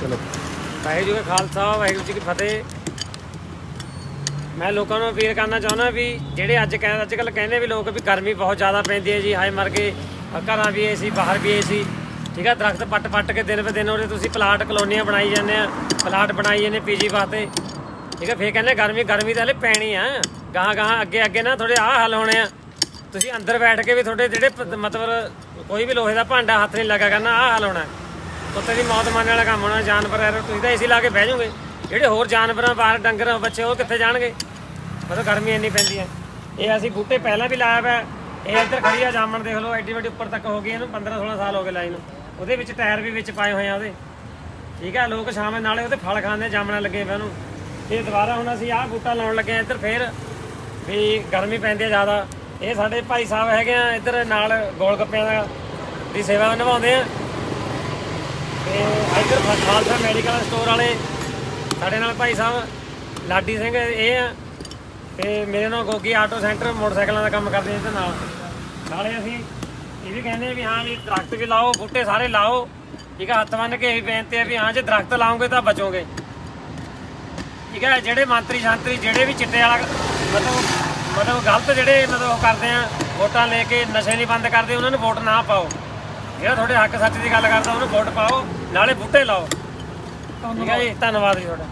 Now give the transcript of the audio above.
ਚਲੋ। ਵਾਹਿਗੁਰੂ ਜੀ ਕਾ ਖਾਲਸਾ, ਵਾਹਿਗੁਰੂ ਜੀ ਕੀ ਫਤਿਹ। ਮੈਂ ਲੋਕਾਂ ਨੂੰ ਅਪੀਲ ਕਰਨਾ ਚਾਹੁੰਦਾ ਵੀ ਜਿਹੜੇ ਅੱਜ ਕਹਿੰਦੇ ਅੱਜ ਕੱਲ ਕਹਿੰਦੇ ਵੀ ਲੋਕ ਵੀ ਗਰਮੀ ਬਹੁਤ ਜ਼ਿਆਦਾ ਪੈਂਦੀ ਹੈ ਜੀ, ਹਾਏ ਮਰ ਕੇ ਘਰਾਂ ਵੀ ਏਸੀ ਬਾਹਰ ਵੀ ਏਸੀ ਠੀਕ ਹੈ ਦਰਖਤ ਪੱਟ ਪੱਟ ਕੇ ਦਿਨ ਬ ਦਿਨ ਉਹਦੇ ਤੁਸੀਂ ਪਲਾਟ ਕਲੋਨੀਆਂ ਬਣਾਈ ਜਾਂਦੇ ਆ। ਪਲਾਟ ਬਣਾਈ ਜਾਂਦੇ ਪੀਜੀ ਵਾਸਤੇ। ਠੀਕ ਹੈ ਫੇਰ ਕਹਿੰਦੇ ਗਰਮੀ ਗਰਮੀ ਤਾਂ ਹਲੇ ਪੈਣੀ ਆ। ਗਾਹਾਂ ਗਾਹਾਂ ਅੱਗੇ ਅੱਗੇ ਨਾ ਥੋੜੇ ਆਹ ਹੱਲ ਹੋਣੇ ਆ। ਤੁਸੀਂ ਅੰਦਰ ਬੈਠ ਕੇ ਵੀ ਤੁਹਾਡੇ ਜਿਹੜੇ ਮਤਲਬ ਕੋਈ ਵੀ ਲੋਹੇ ਦਾ ਭਾਂਡਾ ਹੱਥ ਨਹੀਂ ਲੱਗਾ ਕਰਨਾ, ਆਹ ਹੱਲ ਹੋਣਾ। ਕੁੱਤੇ ਦੀ ਮੌਤ ਮੰਨਣ ਵਾਲਾ ਕੰਮ ਹੋਣਾ, ਜਾਨਵਰ ਹੈ, ਤੁਸੀਂ ਤਾਂ ਏਸੀ ਲਾ ਕੇ ਬਹਿ ਜਾਓਗੇ। ਜਿਹੜੇ ਹੋਰ ਜਾਨਵਰਾਂ ਬਾਹਰ ਡੰਗਰ ਬੱਚੇ, ਉਹ ਕਿੱਥੇ ਜਾਣਗੇ? ਮਤਲਬ ਗਰਮੀ ਇੰਨੀ ਪੈਂਦੀ ਹੈ। ਇਹ ਅਸੀਂ ਬੂਟੇ ਪਹਿਲਾਂ ਵੀ ਲਾਇਆ ਹੋਇਆ ਇਹ ਇੱਧਰ ਖੜੀ ਆ, ਜਾਮਣ ਦੇਖ ਲਓ, ਐਡੀ ਵੱਡੀ ਉੱਪਰ ਤੱਕ ਹੋ ਗਈ, ਇਹਨੂੰ 15 16 ਸਾਲ ਹੋ ਗਏ ਲਾਈ ਨੂੰ। ਉਹਦੇ ਵਿੱਚ ਟਾਇਰ ਵੀ ਵਿੱਚ ਪਾਏ ਹੋਏ ਆ ਉਹਦੇ। ਠੀਕ ਹੈ ਲੋਕ ਸ਼ਾਮ ਨਾਲੇ ਉਹਦੇ ਫਲ ਖਾਂਦੇ, ਜਾਮਣਾ ਲੱਗੇ ਪਏ ਉਹਨੂੰ। ਇਹ ਦੁਬਾਰਾ ਹੁਣ ਅਸੀਂ ਆਹ ਬੂਟਾ ਲਾਉਣ ਲੱਗੇ ਆ ਇੱਧਰ ਫੇਰ, ਵੀ ਗਰਮੀ ਪੈਂਦੀ ਹੈ ਜ਼ਿਆਦਾ। ਇਹ ਸਾਡੇ ਭਾਈ ਸਾਹਿਬ ਹੈਗੇ ਆ, ਇੱਧਰ ਨਾਲ ਗੋਲ ਗੱਪਿਆਂ ਦਾ ਦੀ ਸੇਵਾ ਨਿਭਾਉਂਦੇ ਆ। ਤੇ ਖਾਲਸਾ ਮੈਡੀਕਲ ਸਟੋਰ ਵਾਲੇ ਸਾਡੇ ਨਾਲ ਭਾਈ ਸਾਹਿਬ ਲਾਡੀ ਸਿੰਘ ਇਹ ਆ ਤੇ ਮੇਰੇ ਨਾਲ ਗੋਗੀ ਆਟੋ ਸੈਂਟਰ ਮੋਟਰਸਾਈਕਲਾਂ ਦਾ ਕੰਮ ਕਰਦੇ ਇਹਦੇ ਨਾਲ। ਨਾਲੇ ਅਸੀਂ ਇਹ ਵੀ ਕਹਿੰਦੇ ਆ ਵੀ ਹਾਂ ਵੀ ਦਰਖਤ ਵੀ ਲਾਓ, ਬੂਟੇ ਸਾਰੇ ਲਾਓ, ਠੀਕ ਆ, ਹੱਥ ਬੰਨ ਕੇ ਇਹ ਬੇਨਤੀ ਹੈ ਵੀ ਹਾਂ ਜੇ ਦਰਖਤ ਲਾਓਗੇ ਤਾਂ ਬਚੋਗੇ। ਠੀਕ ਹੈ ਜਿਹੜੇ ਮੰਤਰੀ ਸ਼ਾਂਤਰੀ ਜਿਹੜੇ ਵੀ ਚਿੱਟੇ ਵਾਲਾ ਮਤਲਬ ਮਤਲਬ ਗਲਤ ਜਿਹੜੇ ਮਤਲਬ ਉਹ ਕਰਦੇ ਆ, ਵੋਟਾਂ ਲੈ ਕੇ ਨਸ਼ੇ ਨਹੀਂ ਬੰਦ ਕਰਦੇ, ਉਹਨਾਂ ਨੂੰ ਵੋਟ ਨਾ ਪਾਓ। ਜਿਹੜਾ ਤੁਹਾਡੇ ਹੱਕ ਸੱਚ ਦੀ ਗੱਲ ਕਰਦਾ, ਉਹਨੂੰ ਵੋਟ ਪਾਓ। ਨਾਲੇ ਬੂਟੇ ਲਾਓ। ਠੀਕ ਹੈ ਜੀ ਧੰਨਵਾਦ ਜੀ ਤੁਹਾਡਾ।